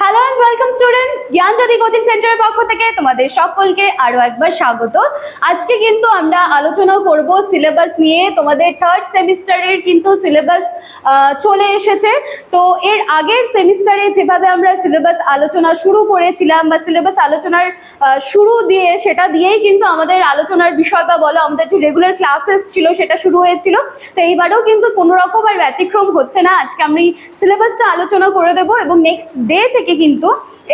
Hello and welcome students Gyanjyoti coaching সেন্টারের পক্ষ থেকে তোমাদের সকলকে আরও একবার স্বাগত। আজকে কিন্তু আমরা আলোচনা করব সিলেবাস নিয়ে। তোমাদের থার্ড সেমিস্টারের কিন্তু সিলেবাস চলে এসেছে। তো এর আগের সেমিস্টারে যেভাবে আমরা সিলেবাস আলোচনা শুরু করেছিলাম বা সিলেবাস আলোচনার শুরু দিয়ে সেটা দিয়েই কিন্তু আমাদের আলোচনার বিষয় বা বলো আমাদের যে রেগুলার ক্লাসেস ছিল সেটা শুরু হয়েছিল। তো এইবারেও কিন্তু কোনো রকম আর ব্যতিক্রম হচ্ছে না। আজকে আমি সিলেবাসটা আলোচনা করে দেবো এবং নেক্সট ডে থেকে কিন্তু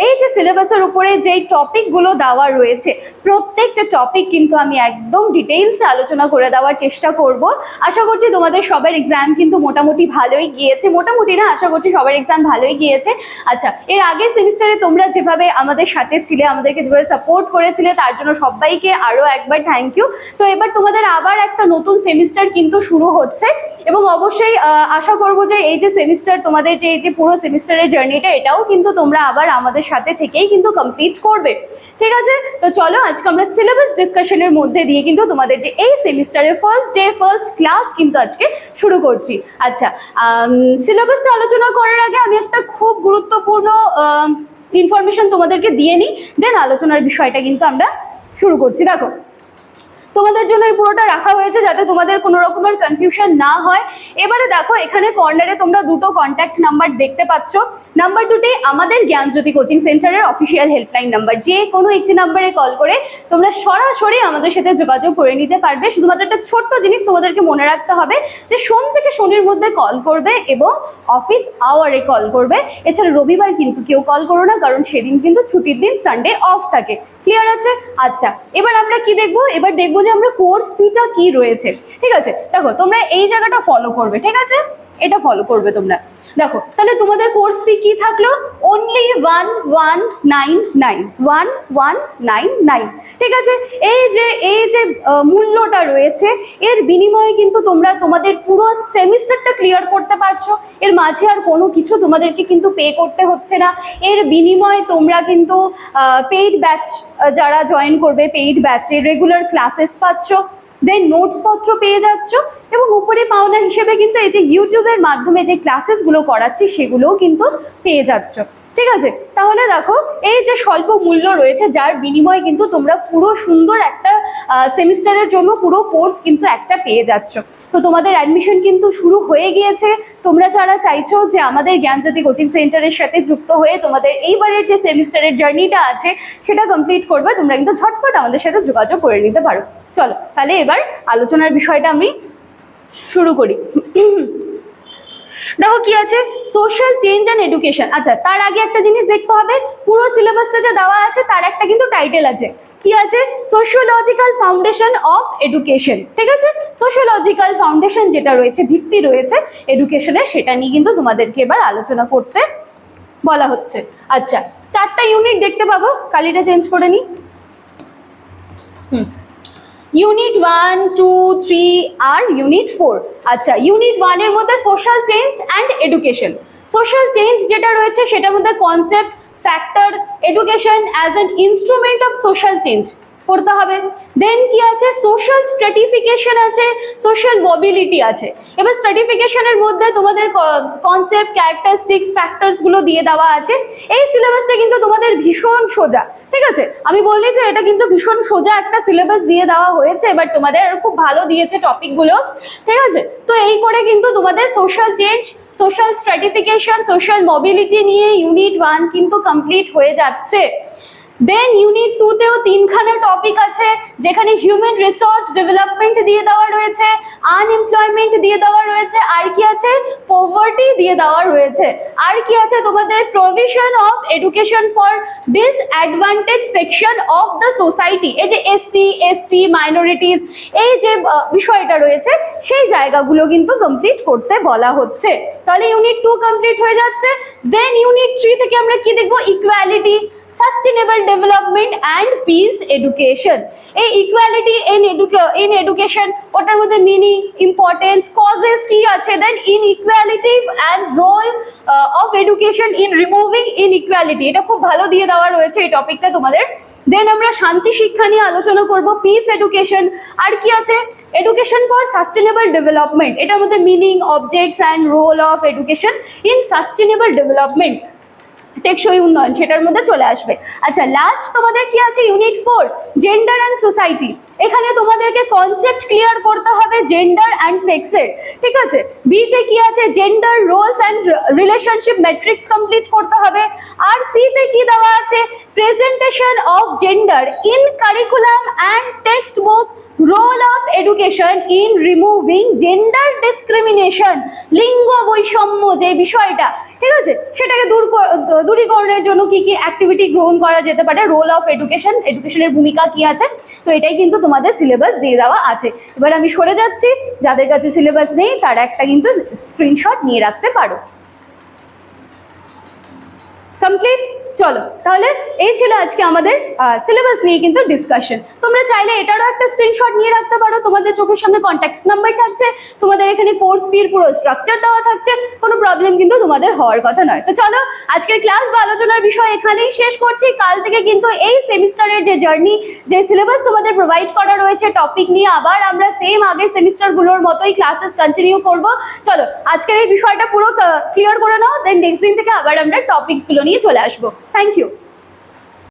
এই যে সিলেবাসের উপরে যেই টপিকগুলো দেওয়া রয়েছে, প্রত্যেকটা টপিক কিন্তু আমি একদম ডিটেইলসে আলোচনা করে দেওয়ার চেষ্টা করব। আশা করছি তোমাদের সবার এক্সাম কিন্তু মোটামুটি ভালোই গিয়েছে। মোটামুটি না, আশা করছি সবার এক্সাম ভালোই গিয়েছে। আচ্ছা এর আগের সেমিস্টারে তোমরা যেভাবে আমাদের সাথে ছিলে, আমাদেরকে যেভাবে সাপোর্ট করেছিলে, তার জন্য সবাইকে আরও একবার থ্যাংক ইউ তো এবার তোমাদের আবার একটা নতুন সেমিস্টার কিন্তু শুরু হচ্ছে এবং অবশ্যই আশা করব যে এই যে সেমিস্টার তোমাদের যে, এই যে পুরো সেমিস্টারের জার্নিটা এটাও কিন্তু তোমরা আবার আমাদের সাথে থেকেই কিন্তু কমপ্লিট করবে। ঠিক আছে? তো চলো আজকে আমরা সিলেবাস ডিসকাশনের মধ্যে দিয়ে কিন্তু তোমাদের যে এই সেমিস্টারের ফার্স্ট ডে ফার্স্ট ক্লাস কিন্তু আজকে শুরু করছি। আচ্ছা সিলেবাসটা আলোচনা করার আগে আমি একটা খুব গুরুত্বপূর্ণ ইনফরমেশন তোমাদেরকে দিয়ে নিই। দেন আলোচনার বিষয়টা কিন্তু আমরা শুরু করছি। দেখো তোমাদের জন্য এই পুরোটা রাখা হয়েছে যাতে তোমাদের কোনো রকমের কনফিউশন না হয়। এবারে দেখো, এখানে কর্নারে তোমরা দুটো কন্ট্যাক্ট নাম্বার দেখতে পাচ্ছ। নাম্বার দুটি আমাদের জ্ঞানজ্যোতি কোচিং সেন্টারের অফিসিয়াল হেল্পলাইন নাম্বার যে কোনো একটি নাম্বারে কল করে তোমরা সরাসরি আমাদের সাথে যোগাযোগ করে নিতে পারবে। শুধুমাত্র একটা ছোট্ট জিনিস তোমাদেরকে মনে রাখতে হবে যে সোম থেকে শনির মধ্যে কল করবে এবং অফিস আওয়ারে কল করবে। এছাড়া রবিবার কিন্তু কেউ কল করো না, কারণ সেদিন কিন্তু ছুটির দিন সানডে অফ থাকে। ক্লিয়ার আছে? আচ্ছা এবার আমরা কি দেখব? এবার দেখব যে আমরা কোর্স ফিটা কি রয়েছে, ঠিক আছে? দেখো, তোমরা এই জায়গাটা ফলো করবে, ঠিক আছে? এটা ফলো করবে তোমরা। দেখো, তাহলে তোমাদের কোর্স ফি কি থাকল? Only one one nine nine one one nine nine ঠিক আছে? এই যে এই যে মূল্যটা রয়েছে, এর বিনিময়ে কিন্তু তোমরা তোমাদের পুরো সেমিস্টারটা ক্লিয়ার করতে পারছ। এর মাঝে আর কোনো কিছু তোমাদেরকে কিন্তু পে করতে হচ্ছে না। এর বিনিময়ে তোমরা কিন্তু পেইড ব্যাচ যারা জয়েন করবে পেইড ব্যাচে রেগুলার ক্লাসেস পাচ্ছ। দেন নোটস পত্র পেয়ে যাচ্ছ এবং উপরে পাওনা হিসেবে কিন্তু এই যে ইউটিউবের মাধ্যমে যে ক্লাসেসগুলো করাচ্ছি সেগুলোও কিন্তু পেয়ে যাচ্ছ। ঠিক আছে? তাহলে দেখো, এই যে স্বল্প মূল্য রয়েছে, যার বিনিময়ে কিন্তু তোমরা পুরো সুন্দর একটা সেমিস্টারের জন্য পুরো কোর্স কিন্তু একটা পেয়ে যাচ্ছ। তো তোমাদের অ্যাডমিশন কিন্তু শুরু হয়ে গিয়েছে। তোমরা যারা চাইছো যে আমাদের জ্ঞানজ্যোতি কোচিং সেন্টারের সাথে যুক্ত হয়ে তোমাদের এইবারের যে সেমিস্টারের জার্নিটা আছে, সেটা কমপ্লিট করবে, তোমরা কিন্তু ঝটপট আমাদের সাথে যোগাযোগ করে নিতে পারো। চলো, তাহলে এবার আলোচনার বিষয়টা আমি শুরু করি। দেখো কি আছে সোশ্যাল চেঞ্জ অ্যান্ড এডুকেশন আচ্ছা তার আগে একটা জিনিস দেখতে হবে, পুরো সিলেবাসটা যে দেওয়া আছে, তার একটা কিন্তু টাইটেল আছে। কি আছে? সোশিওলজিক্যাল ফাউন্ডেশন অফ এডুকেশন ঠিক আছে? সোশিওলজিক্যাল ফাউন্ডেশন যেটা রয়েছে, ভিত্তি রয়েছে এডুকেশনের সেটা নিয়ে কিন্তু তোমাদেরকে এবার আলোচনা করতে বলা হচ্ছে। আচ্ছা চারটা ইউনিট দেখতে পাবো, কালিটা চেঞ্জ করে নিই। হুম ইউনিট ওয়ান টু থ্রি আর ইউনিট ফোর আচ্ছা ইউনিট ওয়ানের মধ্যে social change and education social change যেটা রয়েছে, সেটার মধ্যে concept factor education as an instrument of social change করতে হবে। দেন কি আছে? সোশ্যাল স্ট্র্যাটিফিকেশন আছে সোশ্যাল মোবিলিটি আছে। এবার স্ট্র্যাটিফিকেশনের মধ্যে তোমাদের কনসেপ্ট ক্যারেক্টারিস্টিক্স ফ্যাক্টরসগুলো দিয়ে দেওয়া আছে। এই সিলেবাসটা কিন্তু তোমাদের ভীষণ সোজা, ঠিক আছে? আমি বললি যে এটা কিন্তু ভীষণ সোজা একটা সিলেবাস দিয়ে দেওয়া হয়েছে এবার তোমাদের খুব ভালো দিয়েছে টপিকগুলো ঠিক আছে? তো এই করে কিন্তু তোমাদের social change social stratification social mobility নিয়ে ইউনিট ওয়ান কিন্তু কমপ্লিট হয়ে যাচ্ছে। দেন ইউনিট টুতেও তিনখানা টপিক আছে, যেখানে হিউম্যান রিসোর্স ডেভেলপমেন্ট দিয়ে দেওয়া রয়েছে আনএমপ্লয়মেন্ট দিয়ে দেওয়া রয়েছে, আর কি আছে? পোভার্টি দিয়ে দেওয়া রয়েছে। আর কি আছে তোমাদের? Provision of education for disadvantage section of the society এই যে এসসি এসটি মাইনরিটিস এই যে বিষয়টা রয়েছে, সেই জায়গাগুলো কিন্তু কমপ্লিট করতে বলা হচ্ছে। তাহলে ইউনিট টু কমপ্লিট হয়ে যাচ্ছে। দেন ইউনিট থ্রি থেকে আমরা কি দেখব? Equality sustainable development and peace education এই ইকুয়ালিটি ইন ইন এডুকেশন ওটার মধ্যে মিনিং ইম্পর্টেন্স কজেস কি আছে? Then inequality and role of education in removing inequality এটা খুব ভালো দিয়ে দেওয়া রয়েছে এই টপিকটা তোমাদের। দেন আমরা শান্তি শিক্ষা নিয়ে আলোচনা করব পিস এডুকেশন আর কি আছে? এডুকেশন ফর সাস্টেনেবল ডেভেলপমেন্ট এটার মধ্যে meaning objects and role of education in sustainable development টেকসই উন্নয়ন, সেটার মধ্যে চলে আসবে। আচ্ছা লাস্ট তোমাদের কি আছে? Unit four gender and society এখানে তোমাদেরকে কনসেপ্ট ক্লিয়ার করতে হবে জেন্ডার অ্যান্ড সেক্সের ঠিক আছে? বিতে কি আছে? Gender roles and relationship matrix complete করতে হবে। আর সিতে কি দেওয়া আছে? Presentation of gender in curriculum and textbook role of education in removing gender discrimination লিঙ্গ বৈষম্য যে বিষয়টা, ঠিক আছে? সেটাকে দূর দূরীকরণের জন্য কি কি অ্যাক্টিভিটি গ্রহণ করা যেতে পারে? রোল অফ এডুকেশন এডুকেশনের ভূমিকা কি আছে? তো এটাই কিন্তু তোমাদের সিলেবাস দিয়ে দেওয়া আছে। এবার আমি সরে যাচ্ছি। যাদের কাছে সিলেবাস নেই, তারা একটা কিন্তু স্ক্রিনশট নিয়ে রাখতে পারো। কমপ্লিট চলো, তাহলে এই ছিল আজকে আমাদের সিলেবাস নিয়ে কিন্তু ডিসকাশন তোমরা চাইলে এটারও একটা স্ক্রিনশট নিয়ে রাখতে পারো। তোমাদের চোখের সামনে কন্ট্যাক্ট নাম্বার থাকছে। তোমাদের এখানে কোর্স ফির পুরো স্ট্রাকচার দেওয়া থাকছে। কোনো প্রবলেম কিন্তু তোমাদের হওয়ার কথা নয়। তো চলো, আজকের ক্লাস বা আলোচনার বিষয় এখানেই শেষ করছি। কাল থেকে কিন্তু এই সেমিস্টারের যে জার্নি যে সিলেবাস তোমাদের প্রোভাইড করা রয়েছে টপিক নিয়ে আবার আমরা সেম আগের সেমিস্টারগুলোর মতোই ক্লাসেস কন্টিনিউ করব। চলো, আজকের এই বিষয়টা পুরো ক্লিয়ার করে নাও। দেন নেক্সট দিন থেকে আবার আমরা টপিকসগুলো নিয়ে চলে আসব। Thank you